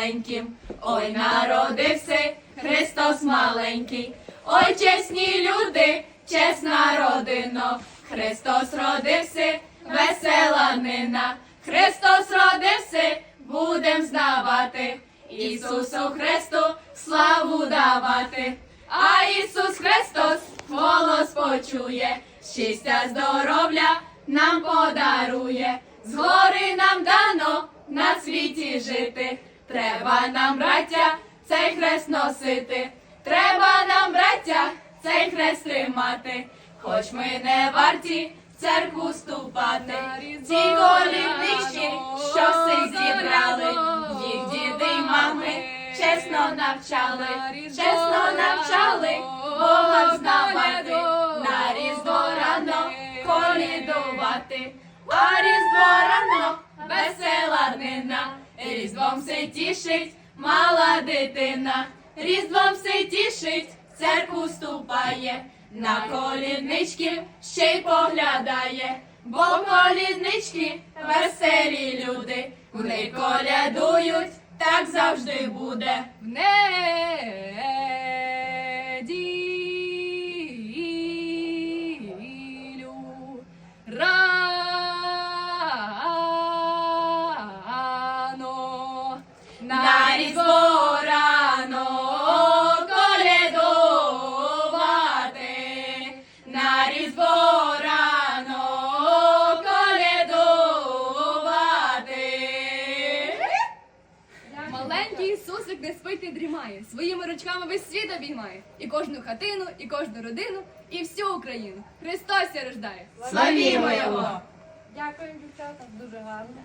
маленьким. Ой, народився Христос маленький. Ой, чесні люди, чесна родино. Христос родився, весела нина. Христос родився, будем знавати. Ісусу Христу славу давати. А Ісус Христос голос почує, щастя здоров'я нам подарує. Згори нам дано на світі жити. Треба нам, браття, цей хрест носити. Треба нам, браття, цей хрест тримати. Хоч ми не варті в церкву ступати. Ці коліднички, що всіх зібрали, їх діди й мами чесно навчали, чесно навчали, Бога знавати, на різдво рано колідувати, а різдво рано весела днина, різдвом все тішить мала дитина, різдвом все тішить, в церкву ступає, на коліднички ще й поглядає. Бо коліднички веселі люди, вони колядують, так завжди буде. В неділю Маленький Ісусик не спить не дрімає, своїми ручками весь світ обіймає. І кожну хатину, і кожну родину, і всю Україну. Христос рождає. Славімо його! Дякую, дівчата, дуже гарно.